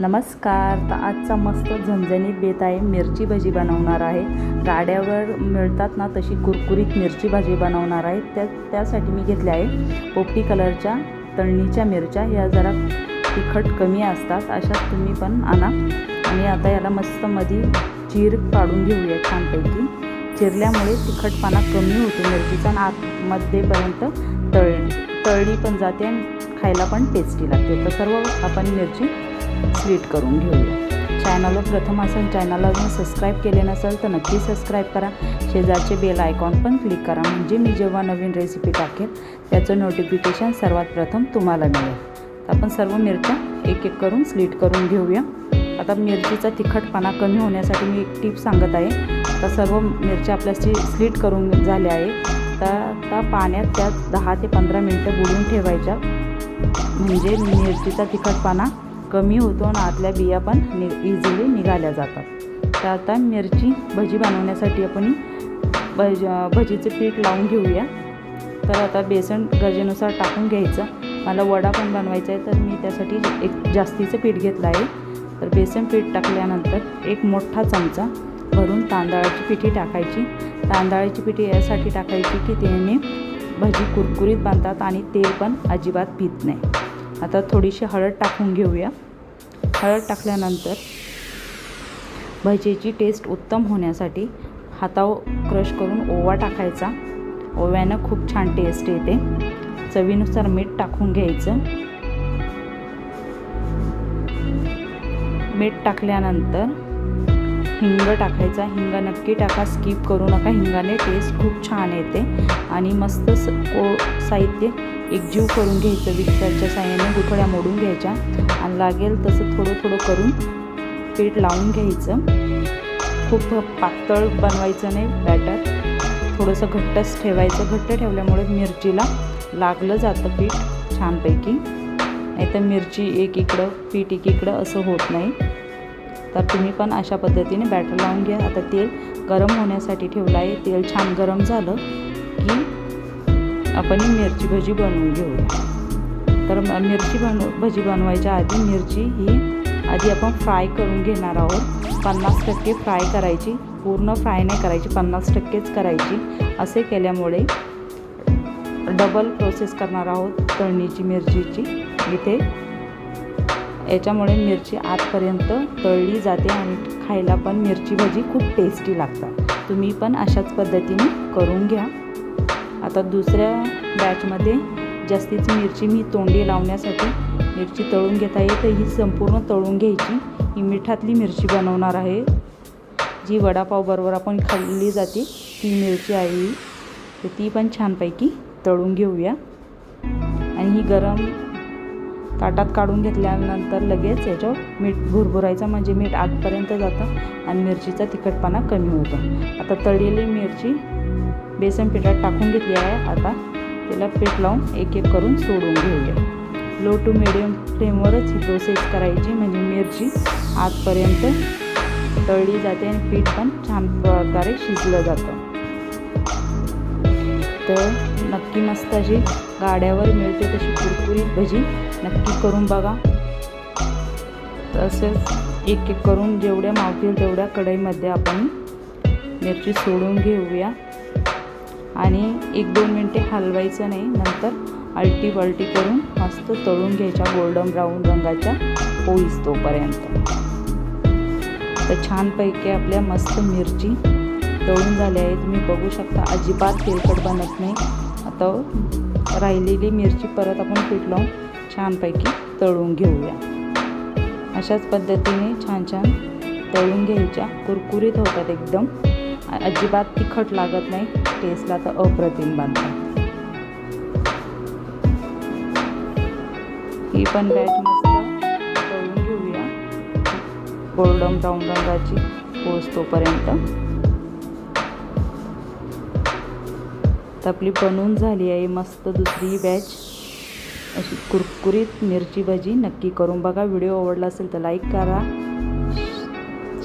नमस्कार. तर आजचा मस्त झणझणीत बेत आहे. मिरची भजी बनवणार आहे. गाड्यावर मिळतात ना तशी कुरकुरीत मिरची भाजी बनवणार आहे. त्या त्यासाठी मी घेतल्या आहे पोपटी कलरच्या तळणीच्या मिरच्या. ह्या जरा तिखट कमी असतात. अशाच तुम्ही पण आणा. आणि आता याला मस्त मध्ये चीर काढून घेऊया छानपैकी. चिरल्यामुळे तिखटपणा कमी होतो मिरचीचा आणि आतमध्येपर्यंत तळ तळणी पण जाते आणि खायला पण टेस्टी लागते. तर सर्व आपण मिरची स्वीट करून घेऊया. चॅनलवर प्रथम असेल चॅनलला अजून सबस्क्राईब केले नसेल तर नक्की सबस्क्राईब करा. शेजारचे बेल आयकॉन पण क्लिक करा. म्हणजे मी जेव्हा नवीन रेसिपी टाकेल त्याचं नोटिफिकेशन सर्वात प्रथम तुम्हाला मिळेल. तर आपण सर्व मिरच्या एक एक करून स्लीट करून घेऊया. आता मिरचीचा तिखटपणा कमी होण्यासाठी मी एक टीप सांगत आहे. तर सर्व मिरच्या आपल्याशी स्लीट करून झाल्या आहे तर त्या पाण्यात त्यात दहा ते पंधरा मिनटं बुडून ठेवायच्या. म्हणजे मिरचीचा तिखटपणा कमी होतो आणि आतल्या बिया पण नि इझिली निघाल्या जातात. तर आता मिरची भजी बनवण्यासाठी आपण भज भजीचं पीठ लावून घेऊया. तर आता बेसन गरजेनुसार टाकून घ्यायचं. मला वडा पण बनवायचा आहे तर मी त्यासाठी एक जास्तीचं पीठ घेतलं आहे. तर बेसन पीठ टाकल्यानंतर एक मोठा चमचा भरून तांदळाची पिठी टाकायची. तांदळाची पिठी यासाठी टाकायची की त्याने भजी कुरकुरीत बांधतात आणि तेल पण अजिबात पित नाही. आता थोडीशी हळद टाकून घेऊया. हळद टाकल्यानंतर भजीची टेस्ट उत्तम होण्यासाठी हातावर क्रश करून ओवा टाकायचा. ओव्यानं खूप छान टेस्ट येते. चवीनुसार मीठ टाकून घ्यायचं. मीठ टाकल्यानंतर हिंग टाकायचा. हिंग नक्की टाका. स्किप करू नका. हिंगाने टेस्ट खूप छान येते. आणि मस्त स को एक जीव करून घ्यायचं विक्सरच्या साह्याने गुठळ्या मोडून घ्यायच्या. आणि लागेल तसं थोडं थोडं करून पीठ लावून घ्यायचं. खूप पातळ बनवायचं नाही बॅटर. थोडंसं घट्टच ठेवायचं. घट्ट ठेवल्यामुळे मिरचीला लागलं जातं पीठ छानपैकी. नाही तर मिरची एक इकडं पीठ एक इकडं असं होत नाही. तर तुम्ही पण अशा पद्धतीने बॅटर लावून घ्या. आता तेल गरम होण्यासाठी ठेवलं आहे. तेल छान गरम झालं की आपण मिरची भजी बनवून घेऊया तर मिरची बनव भजी बनवायच्या आधी मिरची ही आधी आपण फ्राय करून घेणार आहोत. पन्नास टक्के फ्राय करायची पूर्ण फ्राय नाही करायची पन्नास टक्केच करायची. असे केल्यामुळे डबल प्रोसेस करणार आहोत तळणीची मिरचीची. इथे याच्यामुळे मिरची आतपर्यंत तळली जाते आणि खायला पण मिरची भजी खूप टेस्टी लागतात. तुम्ही पण अशाच पद्धतीने करून घ्या. आता दुसऱ्या बॅचमध्ये जास्तीची मिरची मी तोंडी लावण्यासाठी मिरची तळून घेता येईल तर ही संपूर्ण तळून घ्यायची. ही मिठातली मिरची बनवणार आहे. जी वडापावबरोबर आपण खाल्ली जाते ती मिरची आहे. ही तर ती पण छानपैकी तळून घेऊया. आणि ही गरम ताटात काढून घेतल्यानंतर लगेच याच्यावर मीठ भुरभुरायचं म्हणजे मीठ आतपर्यंत जातं आणि मिरचीचा तिखटपणा कमी होतो. आता तळलेली मिरची बेसन पिठात टाकून घेतली आहे. आता त्याला पीठ लावून एक एक करून सोडून घेऊया. लो टू मिडियम फ्लेमवरच ही प्रोसेस करायची म्हणजे मिरची आतपर्यंत तळली जाते आणि पीठ पण छान प्रकारे शिजलं जातं. तर नक्की मस्त अशी गाड्यावर मिळते तशी कुरकुरीत भजी. नक्की करून बघा. तसेच एक एक करून जेवढ्या मावतील तेवढ्या कढईमध्ये आपण मिरची सोडून घेऊया. आणि एक दोन मिनटे हलवायचं नाही नंतर आलटी पलटी करून मस्त तळून घ्यायच्या गोल्डन ब्राऊन रंगाच्या पोळीस तोपर्यंत. तर छानपैकी आपल्या मस्त मिरची तळून झाले आहे तुम्ही बघू शकता अजिबात तेलकट बनत नाही. आता राहिलेली मिरची परत आपण पीठ लावून छानपैकी तळून घेऊया. अशाच पद्धतीने छान छान तळून घ्यायच्या. कुरकुरीत होतात एकदम. अजिबात तिखट लागत नाही. टेस्टला तर अप्रतिम बांधतात ही पण बॅच मस्त तळून घेऊया. गोल्डन ब्राऊन रंगाची पोच तोपर्यंत. आपली बनवून झाली आहे मस्त दुसरी बॅच अशी कुरकुरीत मिरची भजी नक्की करून बघा. व्हिडिओ आवडला असेल तर लाईक करा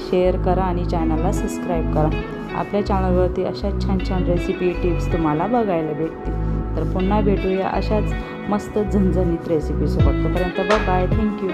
शेअर करा आणि चॅनलला सबस्क्राईब करा. आपल्या चॅनलवरती अशा छान छान रेसिपी टिप्स तुम्हाला बघायला भेटतील. तर पुन्हा भेटूया अशाच मस्त झणझणीत रेसिपीसोबत तोपर्यंत बाय थँक्यू